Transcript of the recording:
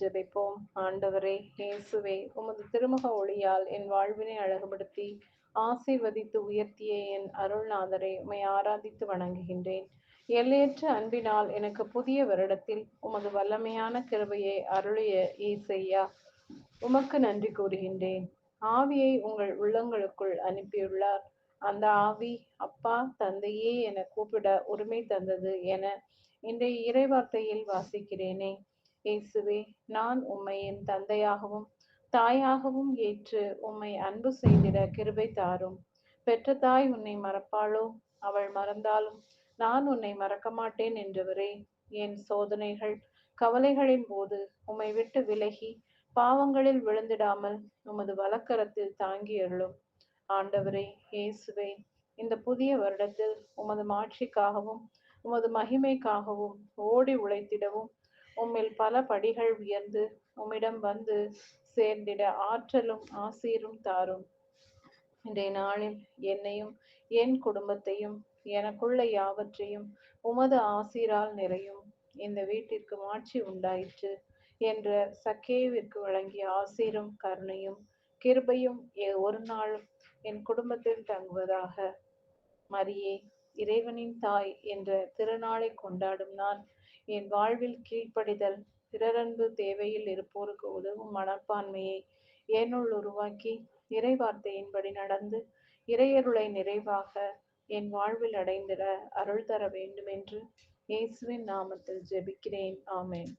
ஜெபிப்போம். ஆண்டவரே இயேசுவே உமது திருமுக ஒளியால் என் வாழ்வினை அழகுபடுத்தி ஆசீர்வதித்து உயர்த்திய என் அருள்நாதரை உமை ஆராதித்து வணங்குகின்றேன். எல்லையற்ற அன்பினால் எனக்கு புதிய வருடத்தில் உமது வல்லமையான கிருபையை அருளிய ஈசையா உமக்கு நன்றி கூறுகின்றேன். ஆவியை உங்கள் உள்ளங்களுக்குள் அனுப்பியுள்ளார். அந்த ஆவி அப்பா தந்தையே என கூப்பிட உரிமை தந்தது என இன்றைய இறைவார்த்தையில் வாசிக்கிறேனே. இயேசுவே நான் உம்மை என் தந்தையாகவும் தாயாகவும் ஏற்று உம்மை அன்பு செய்திட கிருபை தாரும். பெற்ற தாய் உன்னை மறப்பாளோ? அவள் மறந்தாலும் நான் உன்னை மறக்க மாட்டேன் என்றவரே. என் சோதனைகள் கவலைகளின் போது உம்மை விட்டு விலகி பாவங்களில் விழுந்திடாமல் உமது வலக்கரத்தில் தாங்கி அருளும். ஆண்டவரே இயேசுவே இந்த புதிய வருடத்தில் உமது மாட்சிக்காகவும் உமது மகிமைக்காகவும் ஓடி உழைத்திடவும் உம்மில் பல படிகள் உயர்ந்து உம்மிடம் வந்து சேர்ந்திட ஆற்றலும் ஆசீரும் தாரும். இன்றைய நாளில் என்னையும் என் குடும்பத்தையும் எனக்குள்ள யாவற்றையும் உமது ஆசீரால் நிறையும். இந்த வீட்டிற்கு மாட்சி உண்டாயிற்று என்ற சக்கேவிற்கு வழங்கிய ஆசீரும் கருணையும் கிருபையும் எ- ஒரு நாளும் என் குடும்பத்தில் தங்குவதாக. மரியே இறைவனின் தாய் என்ற திருநாளை கொண்டாடும் நான் என் வாழ்வில் கீழ்ப்படிதல் பிறரன்பு தேவையில் இருப்போருக்கு உதவும் மனப்பான்மையை ஏனுள் உருவாக்கி இறை வார்த்தையின்படி நடந்து இறையருளை நிறைவாக என் வாழ்வில் அடைந்திட அருள் தர வேண்டும் என்று இயேசுவின் நாமத்தில் ஜெபிக்கிறேன். ஆமேன்.